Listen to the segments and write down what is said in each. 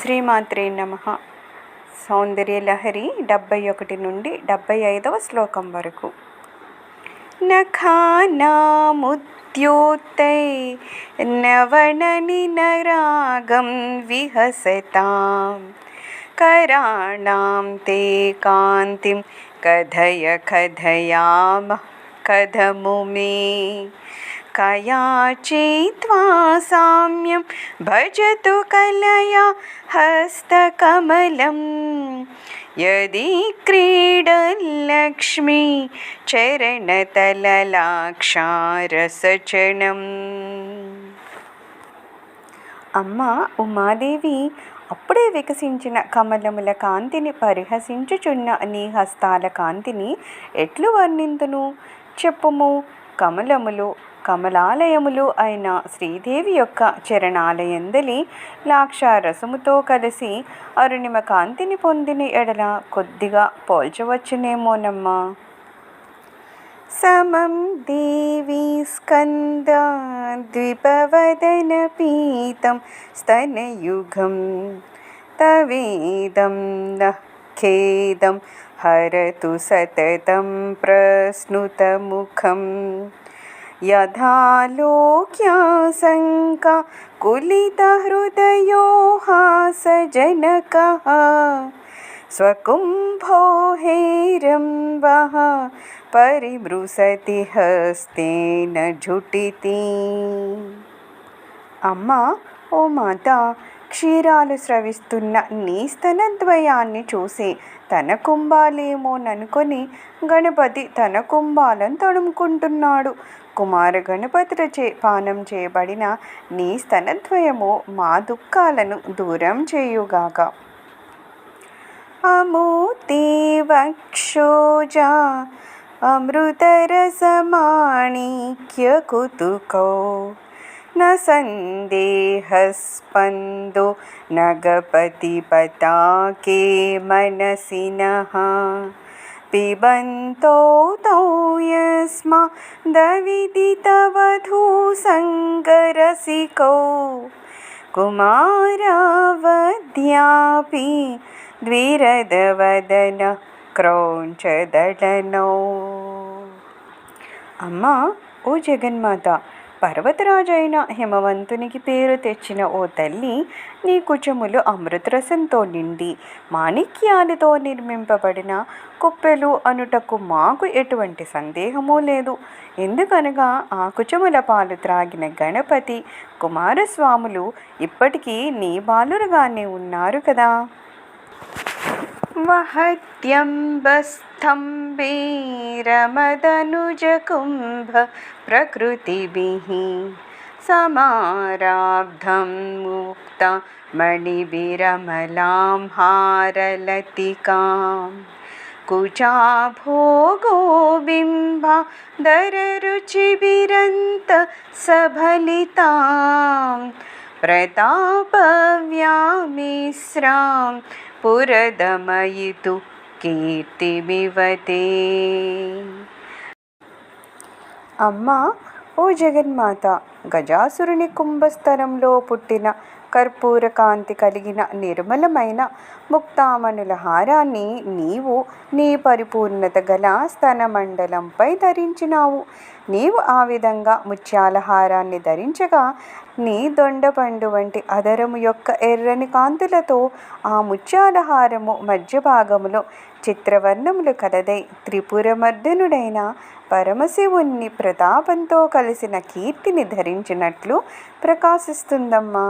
శ్రీమాత్రే నమ. సౌందర్యలహరి డెబ్బై ఒకటి నుండి డెబ్బై ఐదవ శ్లోకం వరకు. నఖానాముద్యోతై నవణని నరాగం విహసతాం. కరాణాం తే కాంతి కథయ కథయామ కథముమే कयाचित्वा साम्यं भजतु कलया हस्तकमलं यदि क्रीडल्लक्ष्मी చరణతలలాక్షారసచణం అమ్మ ఉమాదేవి అప్పుడే వికసించిన కమలముల కాంతిని పరిహసించుచున్న నీ హస్తాల కాంతిని ఎట్లు వర్ణింతును చెప్పుము కమలములు కమలాలయములు అయిన శ్రీదేవి యొక్క చరణాలయందలి లాక్షారసముతో కలిసి అరుణిమ కాంతిని పొందిన ఎడల కొద్దిగా పోల్చవచ్చునేమోనమ్మా. సమం దేవి స్కంద ద్విపవదన పీతం స్తనయుగం తవేదం నఖేదం హరతు సతతం ప్రశ్నుతముఖం प्रस्नुतमुखं यथा लोक्याशङ्का कुलितहृदयो हासजनकः स्वकुम्भो हेरम्बः పరిమృసతి హస్తేన ఝుటితి అమ్మ ఓ మాత క్షీరాలు స్రవిస్తున్న నీ స్తనద్వయాన్ని చూసి తన కుంభాలేమోననుకొని గణపతి తన కుంభాలను తడుముకుంటున్నాడు కుమార గణపతిరచే పానం చేయబడిన నీ స్తనద్వయము మా దుఃఖాలను దూరం చేయుగాక అమూతి వక్షోజా अमृतरसमाणिक्यकुतुकौ न सन्देहस्पन्दो नगपतिपताके मनसि नः पिबन्तौ तौ यस्मा दविदितवधूसङ्गरसिकौ कुमारावद्यापि द्विरदवदन క్రౌంచదడనో అమ్మా ఓ జగన్మాత పర్వతరాజైన హిమవంతునికి పేరు తెచ్చిన ఓ తల్లి నీ కుచములు అమృతరసంతో నిండి మాణిక్యాలతో నిర్మింపబడిన కుప్పెలు అనుటకు మాకు ఎటువంటి సందేహమూ లేదు. ఎందుకనగా ఆ కుచముల పాలు త్రాగిన గణపతి కుమారస్వాములు ఇప్పటికీ నీ బాలురుగానే ఉన్నారు కదా. वहत्यम्बस्तम्भे रमदनुजकुम्भ प्रकृतिभिः समाराब्धं मुक्ता मणिभिरमलां हारलतिकां कुचाभोगोबिम्बा दररुचिभिरन्त सबलितां प्रतापव्यामिश्रां పురదమయితు కీర్తిమివతే. అమ్మ ఓ జగన్మాత గజాసురుని కుంభస్థలంలో పుట్టిన కర్పూర కాంతి కలిగిన నిర్మలమైన ముక్తామణుల హారాన్ని నీవు నీ పరిపూర్ణత గల స్తనమండలంపై ధరించినావు. నీవు ఆ విధంగా ముత్యాల హారాన్ని ధరించగా నీ దొండపండు వంటి అదరము యొక్క ఎర్రని కాంతులతో ఆ ముత్యాల హారము మధ్య భాగములో చిత్రవర్ణములు కలదై త్రిపురమర్దనుడైన పరమశివుణ్ణి ప్రతాపంతో కలిసిన కీర్తిని ధరించినట్లు ప్రకాశిస్తుందమ్మా.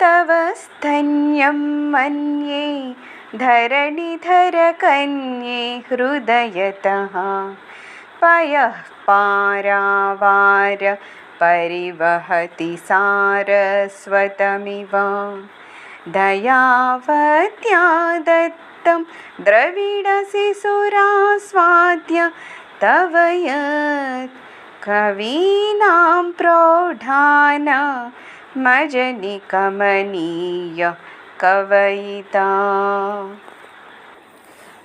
तव स्तन्यं मन्ये धरणिधरकन्ये हृदयतः। पयः पारावार परिवहति सारस्वतमिव। दयावत्या दत्तं द्रविडसि सुरास्वाद्य तव यत् कवीनां प्रौढान మజని కమనీయ కవయిత.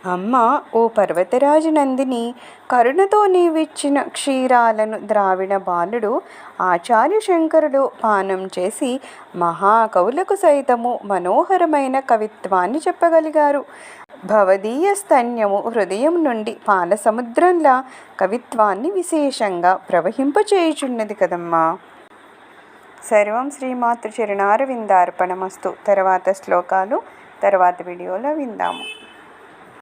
అమ్మ ఓ పర్వతరాజు నందిని కరుణతో నీవిచ్చిన క్షీరాలను ద్రావిడ బాలుడు ఆచార్య శంకరుడు పానం చేసి మహాకవులకు సైతము మనోహరమైన కవిత్వాన్ని చెప్పగలిగారు. భవదీయ స్తన్యము హృదయం నుండి పాల సముద్రంలా కవిత్వాన్ని విశేషంగా ప్రవహింపచేయుచున్నది కదమ్మా. సర్వం శ్రీమాతృ చరణారవిందార్పణమస్తు తర్వాత శ్లోకాలు తర్వాత వీడియోలో విందాము.